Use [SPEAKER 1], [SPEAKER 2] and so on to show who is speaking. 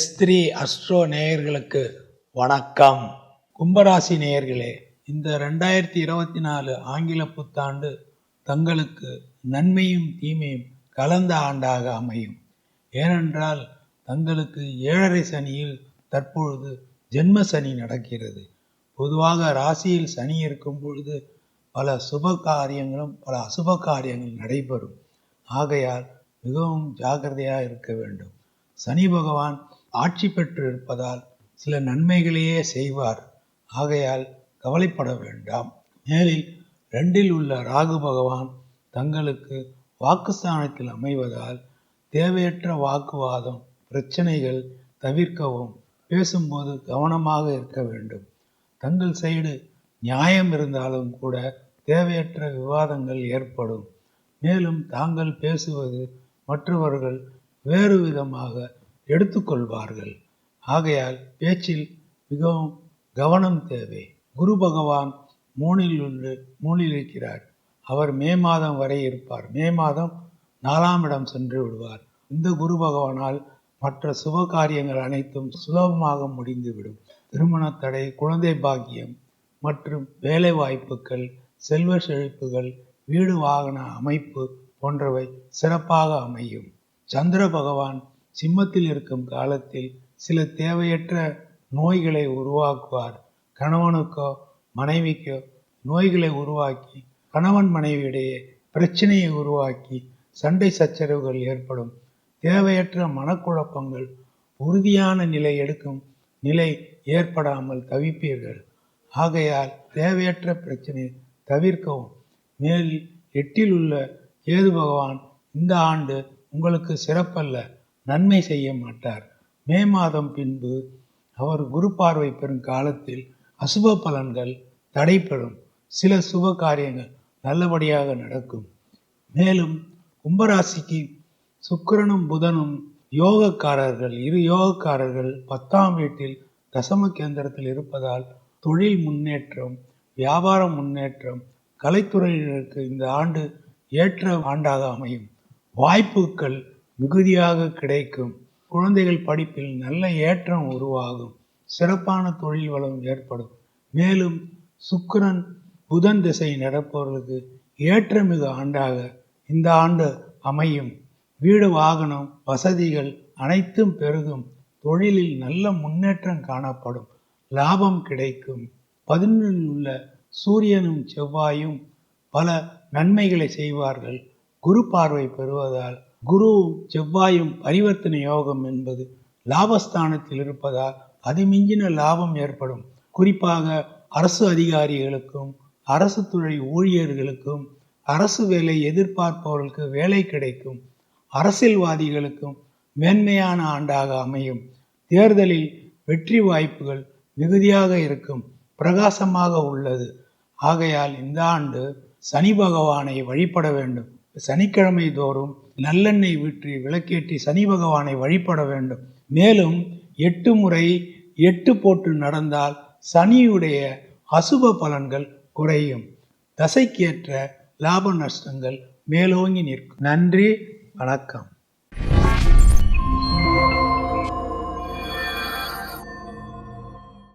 [SPEAKER 1] S three astro நேயர்களுக்கு வணக்கம். கும்பராசி நேயர்களே இந்த ரெண்டாயிரத்தி இருபத்தி நாலு ஆங்கில புத்தாண்டு தங்களுக்கு நன்மையும் தீமையும் கலந்த ஆண்டாக அமையும். ஏனென்றால் தங்களுக்கு ஏழரை சனியில் தற்பொழுது ஜென்ம சனி நடக்கிறது. பொதுவாக ராசியில் சனி இருக்கும் பொழுது பல சுப காரியங்களும் பல அசுப காரியங்கள் நடைபெறும். ஆகையால் மிகவும் ஜாகிரதையாக இருக்க வேண்டும். சனி பகவான் ஆட்சி பெற்றிருப்பதால் சில நன்மைகளையே செய்வார். ஆகையால் கவலைப்பட வேண்டாம். மேலில் ரெண்டில் உள்ள ராகு பகவான் தங்களுக்கு வாக்குஸ்தானத்தில் அமைவதால் தேவையற்ற வாக்குவாதம் பிரச்சனைகள் தவிர்க்கவும் பேசும்போது கவனமாக இருக்க வேண்டும். தங்கள் சைடு நியாயம் இருந்தாலும் கூட தேவையற்ற விவாதங்கள் ஏற்படும். மேலும் தாங்கள் பேசுவது மற்றவர்கள் வேறு விதமாக எடுத்துக்கொள்வார்கள். ஆகையால் பேச்சில் மிகவும் கவனம் தேவை. குரு பகவான் மூணில் உள்ள மூணில் இருக்கிறார். அவர் மே மாதம் வரை இருப்பார். மே மாதம் நாலாம் இடம் சென்று விடுவார். இந்த குரு பகவானால் மற்ற சுப காரியங்கள் அனைத்தும் சுலபமாக முடிந்துவிடும். திருமண தடை குழந்தை பாக்கியம் மற்றும் வேலை வாய்ப்புகள் செல்வ செழிப்புகள் வீடு வாகன அமைப்பு போன்றவை சிறப்பாக அமையும். சந்திர பகவான் சிம்மத்தில் இருக்கும் காலத்தில் சில தேவையற்ற நோய்களை உருவாக்குவார். கணவனுக்கோ மனைவிக்கோ நோய்களை உருவாக்கி கணவன் மனைவியிடையே பிரச்சனையை உருவாக்கி சண்டை சச்சரவுகள் ஏற்படும். தேவையற்ற மனக்குழப்பங்கள் உறுதியான நிலை எடுக்கும் நிலை ஏற்படாமல் தவிப்பீர்கள். ஆகையால் தேவையற்ற பிரச்சனை தவிர்க்கவும். மேல் எட்டில் உள்ள கேது பகவான் இந்த ஆண்டு உங்களுக்கு சிறப்பல்ல. நன்மை செய்ய மாட்டார். மே மாதம் பின்பு அவர் குரு பார்வை பெறும் காலத்தில் அசுப பலன்கள் தடைப்படும் சில சுப காரியங்கள் நல்லபடியாக நடக்கும். மேலும் கும்பராசிக்கு சுக்கிரனும் புதனும் யோகக்காரர்கள் இரு யோகக்காரர்கள் பத்தாம் வீட்டில் தசம கேந்திரத்தில் இருப்பதால் தொழில் முன்னேற்றம் வியாபார முன்னேற்றம் கலைத்துறையினருக்கு இந்த ஆண்டு ஏற்ற ஆண்டாக அமையும். வாய்ப்புகள் மிகுதியாக கிடைக்கும். குழந்தைகள் படிப்பில் நல்ல ஏற்றம் உருவாகும். சிறப்பான தொழில் வளம் ஏற்படும். மேலும் சுக்கரன் புதன் திசை நடப்பவர்களுக்கு ஏற்றமிகு ஆண்டாக இந்த ஆண்டு அமையும். வீடு வாகனம் வசதிகள் அனைத்தும் பெருகும். தொழிலில் நல்ல முன்னேற்றம் காணப்படும். லாபம் கிடைக்கும். பதினொன்றில் உள்ள சூரியனும் செவ்வாயும் பல நன்மைகளை செய்வார்கள். குரு பார்வை பெறுவதால் குரு செவ்வாயும் பரிவர்த்தனை யோகம் என்பது லாபஸ்தானத்தில் இருப்பதால் அதிமிஞ்சின லாபம் ஏற்படும். குறிப்பாக அரசு அதிகாரிகளுக்கும் அரசு துறை ஊழியர்களுக்கும் அரசு வேலை எதிர்பார்ப்பவர்களுக்கு வேலை கிடைக்கும். அரசியல்வாதிகளுக்கும் மேன்மையான ஆண்டாக அமையும். தேர்தலில் வெற்றி வாய்ப்புகள் மிகுதியாக இருக்கும். பிரகாசமாக உள்ளது. ஆகையால் இந்த ஆண்டு சனி பகவானை வழிபட வேண்டும். சனிக்கிழமை தோறும் நல்லெண்ணெய் விற்றி விளக்கேற்றி சனி பகவானை வழிபட வேண்டும். மேலும் எட்டு முறை எட்டு போட்டு நடந்தால் சனியுடைய அசுப பலன்கள் குறையும். தசைக்கேற்ற லாப நஷ்டங்கள் மேலோங்கி நிற்கும். நன்றி வணக்கம்.